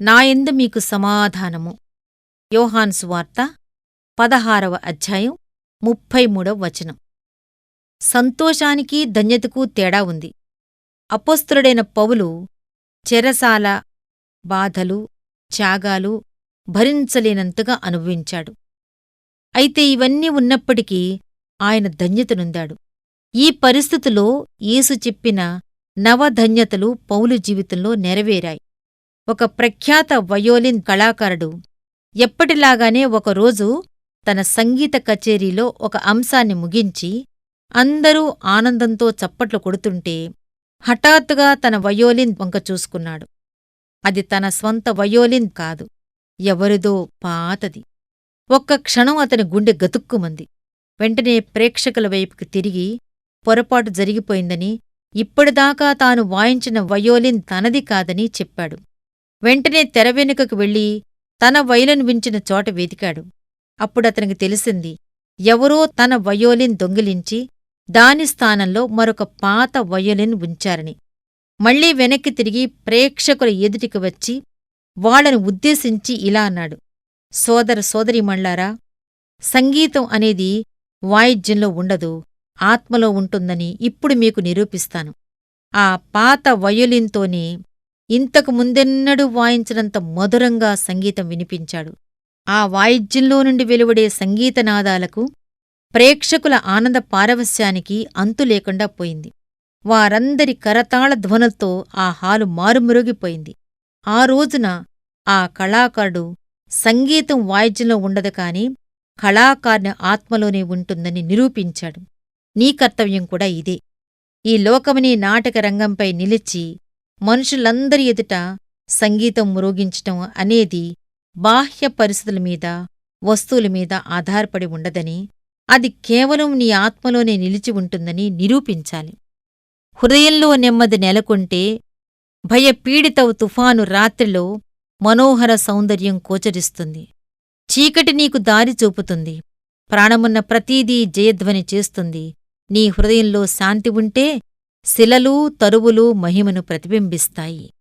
నాయందు మీకు సమాధానము. యోహాన్స్ వార్త పదహారవ అధ్యాయం ముప్పై మూడవ వచనం. సంతోషానికి ధన్యతకు తేడా ఉంది. అపోస్త్రుడైన పౌలు చెరసాల బాధలు త్యాగాలు భరించలేనంతగా అనుభవించాడు. అయితే ఇవన్నీ ఉన్నప్పటికీ ఆయన ధన్యతనుందాడు ఈ పరిస్థితిలో యేసు చెప్పిన నవధన్యతలు పౌలు జీవితంలో నెరవేరాయి. ఒక ప్రఖ్యాత వయోలిన్ కళాకారుడు. ఎప్పటిలాగానే ఒకరోజు తన సంగీత కచేరీలో ఒక అంశాన్ని ముగించి అందరూ ఆనందంతో చప్పట్లు కొడుతుంటే హఠాత్తుగా తన వయోలిన్ వంక చూసుకున్నాడు. అది తన స్వంత వయోలిన్ కాదు ఎవరిదో పాతది. ఒక్క క్షణం అతని గుండె గతుక్కుమంది. వెంటనే ప్రేక్షకుల వైపుకి తిరిగి పొరపాటు జరిగిపోయిందని ఇప్పటిదాకా తాను వాయించిన వయోలిన్ తనది కాదని చెప్పాడు. వెంటనే తెర వెనుకకు వెళ్ళి తన వయలిన్ వించిన చోట వెతికాడు. అప్పుడతనికి తెలిసింది ఎవరో తన వయోలిన్ దొంగిలించి దాని స్థానంలో మరొక పాత వయోలిన్ ఉంచారని. మళ్ళీ వెనక్కి తిరిగి ప్రేక్షకుల ఎదుటికి వచ్చి వాళ్ళను ఉద్దేశించి ఇలా అన్నాడు సోదర సోదరీమణ్లారా సంగీతం అనేది వాయిద్యంలో ఉండదు ఆత్మలో ఉంటుందని ఇప్పుడు మీకు నిరూపిస్తాను. ఆ పాత వయోలిన్తోనే ఇంతకు ముందెన్నడూ వాయించినంత మధురంగా సంగీతం వినిపించాడు. ఆ వాయిద్యంలో నుండి వెలువడే సంగీతనాదాలకు ప్రేక్షకుల ఆనంద పారవస్యానికి అంతులేకుండా పోయింది. వారందరి కరతాళ ధ్వనులతో ఆ హాలు మారుమురుగిపోయింది. ఆ రోజున ఆ కళాకారుడు సంగీతం వాయిద్యంలో ఉండదు కాని కళాకారుని ఆత్మలోనే ఉంటుందని నిరూపించాడు. నీ కర్తవ్యం కూడా ఇదే. ఈ లోకమని నాటక రంగంపై నిలిచి మనుషులందరి ఎదుట సంగీతం మ్రోగించటం అనేది బాహ్య పరిస్థితుల మీద వస్తువుల మీద ఆధారపడి ఉండదని అది కేవలం నీ ఆత్మలోనే నిలిచి ఉంటుందని నిరూపించాలి. హృదయంలో నెమ్మది నెలకొంటే భయపీడితవు తుఫాను రాత్రిలో మనోహర సౌందర్యం కోచరిస్తుంది చీకటి నీకు దారి చూపుతుంది. ప్రాణమున్న ప్రతీదీ జయధ్వని చేస్తుంది. నీ హృదయంలో శాంతి ఉంటే శిలలు తరువులు మహిమను ప్రతిబింబిస్తాయి.